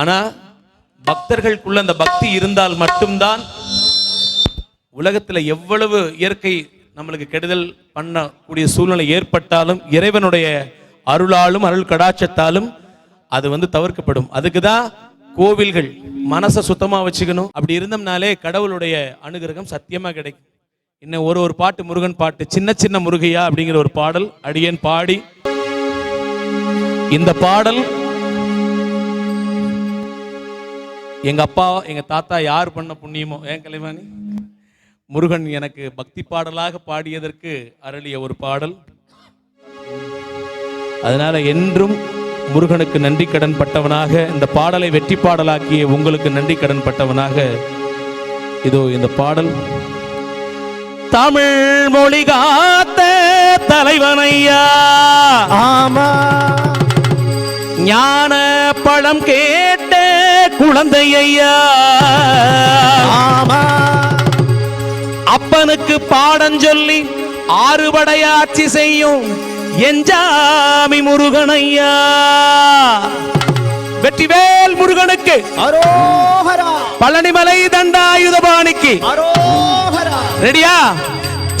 ஆனா பக்தர்களுக்குள்ள அந்த பக்தி இருந்தால் மட்டும்தான் உலகத்துல எவ்வளவு இயற்கை நம்மளுக்கு கெடுதல் பண்ணக்கூடிய சூழ்நிலை ஏற்பட்டாலும் இறைவனுடைய அருளாலும் அருள் கடாட்சத்தாலும் அது வந்து தவிர்க்கப்படும். அதுக்கு தான் கோவில்கள் மனசை சுத்தமா வச்சுக்கணும். அப்படி இருந்தோம்னாலே கடவுளுடைய அனுகிரகம் சத்தியமா கிடைக்கும். இன்னும் ஒரு ஒரு பாட்டு முருகன் பாட்டு சின்ன சின்ன முருகையா அப்படிங்கிற ஒரு பாடல் அடியேன் பாடி. இந்த பாடல் எங்க அப்பா எங்க தாத்தா யார் பண்ண புண்ணியமோ ஏன் கலைவாணி? முருகன் எனக்கு பக்தி பாடலாக பாடியதற்கு அருளிய ஒரு பாடல். அதனால என்றும் முருகனுக்கு நன்றி கடன் பட்டவனாக இந்த பாடலை வெற்றி பாடலாக்கிய உங்களுக்கு நன்றி கடன் பட்டவனாக இதோ இந்த பாடல். தமிழ் மொழி காத்த தலைவனையா? ஆமா. ஞான பழம் கேட்ட குழந்தையா அப்பனுக்கு பாடஞ்சொல்லி ஆறுபடையாட்சி செய்யும் எஞ்சாமி முருகனையா? வெற்றிவேல் முருகனுக்கு பழனிமலை தண்டாயுதபாணிக்கு. ரெடியா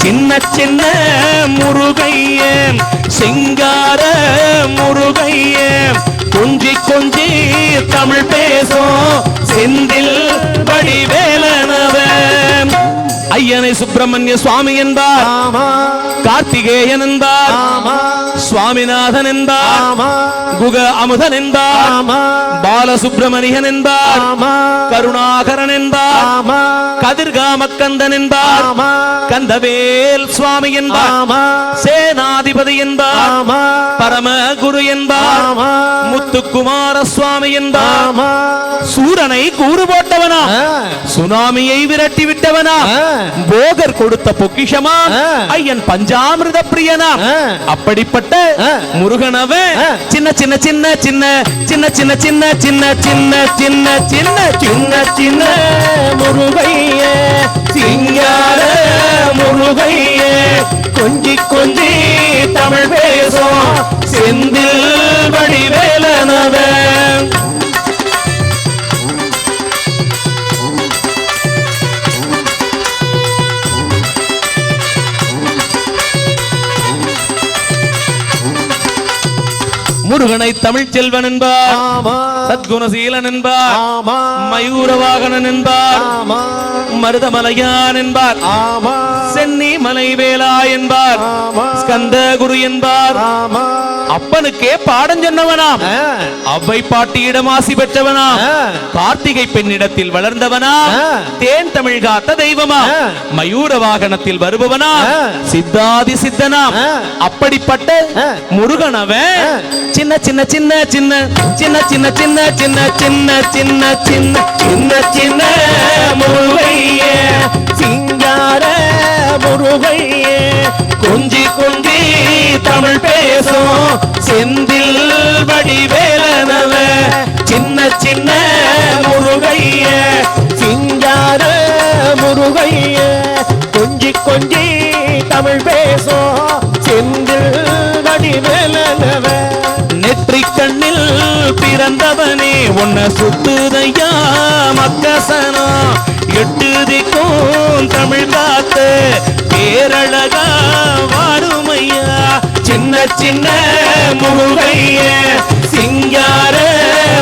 சின்ன சின்ன முருகைய சிங்கார முருகைய கொஞ்சி கொஞ்சி தமிழ் பேசும் செந்தில் வடிவேலனவ ஐயனை சுப்பிரமணிய சுவாமி என்பார். ஆமா கார்த்திகேயன் என்றார் சுவாமிநாதன் என்றார் குக அமுதன் என்றார் பாலசுப்ரமணியன் என்றார் கருணாகரன் என்றார் கதிர்காமக்கந்தன் என்றார் கந்தவேல் சுவாமி என்றார் சேனாதிபதி என்றார். பரம குரு என்றார். ஆமா முத்துக்குமார சுவாமி ஆமா சூரனை கூறு போட்டவனா. சுனாமியை விரட்டி விட்டவனா. போகர் கொடுத்த பொக்கிஷமா. ஐயன் பஞ்சாமிர்த பிரியனா. அப்படிப்பட்ட. முருகனவன். சின்ன சின்ன சின்ன சின்ன சின்ன சின்ன சின்ன சின்ன சின்ன சின்ன சின்ன சின்ன சின்ன முருகைய சிங்கார முருகைய கொஞ்சி கொஞ்சி தமிழ் பேசும் செந்தில் வடிவேலனவன் முருகனை தமிழ் செல்வன் என்பார். சத்குணசீலன் என்பார். ஆமா. மயூரவாகனன் என்பார். ஆமா. மருதமலையான் என்பார். ஆமா. சென்னி மலைவேலா என்பார். ஸ்கந்த குரு என்பார். ஆமா. அப்பனுக்கே பாடம் சொன்னவனாம். அவ்வை பாட்டியிடம் ஆசி பெற்றவனாம் ஆ. கார்த்திகை பெண்ணிடத்தில் வளர்ந்தவனா. தேன் தமிழ் காத்த தெய்வமா. மயூர வாகனத்தில் வருபவனா. சித்தாதி சித்தனாம் ஆ. அப்படிப்பட்ட. முருகனவன். சின்ன சின்ன சின்ன சின்ன சின்ன சின்ன சின்ன சின்ன சின்ன சின்ன சின்ன சின்ன சின்ன முருகைய சிங்கார முருகைய சின்ன முருகைய சிங்கார முருகைய. கொஞ்சி கொஞ்சி தமிழ் பேசும் செந்தில் வடிவேலனவ நெற்றி கண்ணில் பிறந்தவனே உன்னை சுத்துதையா மக்கசனா. எட்டு திக்கும் தமிழ் காத்து பேரழகா சின்ன சின்ன முருகைய சிங்கார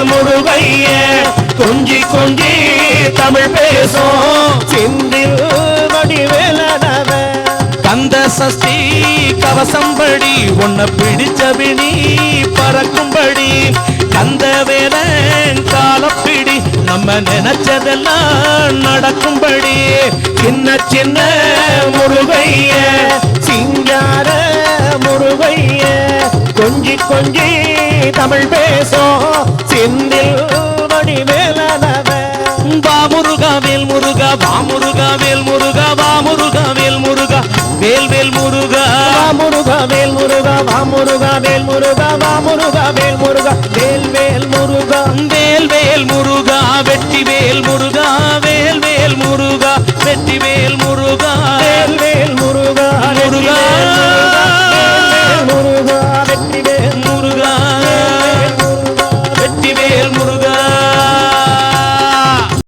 முருகைய கொஞ்சி கொஞ்சி தமிழ் பேசும். சிந்தில் வடிவேலனவ. கந்த சஷ்டி கவசம்படி உன்னை பிடிச்ச பிடி பறக்கும்படி. கந்த வேலன் காலப்பிடி நம்ம நினைச்சதெல்லாம் நடக்கும்படி. சின்ன சின்ன பொங்கி தமிழ் பேசும் சிந்தில் வடிவேலனவன் பாமுருகா வேல் முருகா பாமுருகா வேல் முருகா பாமுருகா வேல் முருகா வேல் வேல் முருகா. முருகா வேல் முருகா பாமுருகா வேல் முருகா பாமுருகா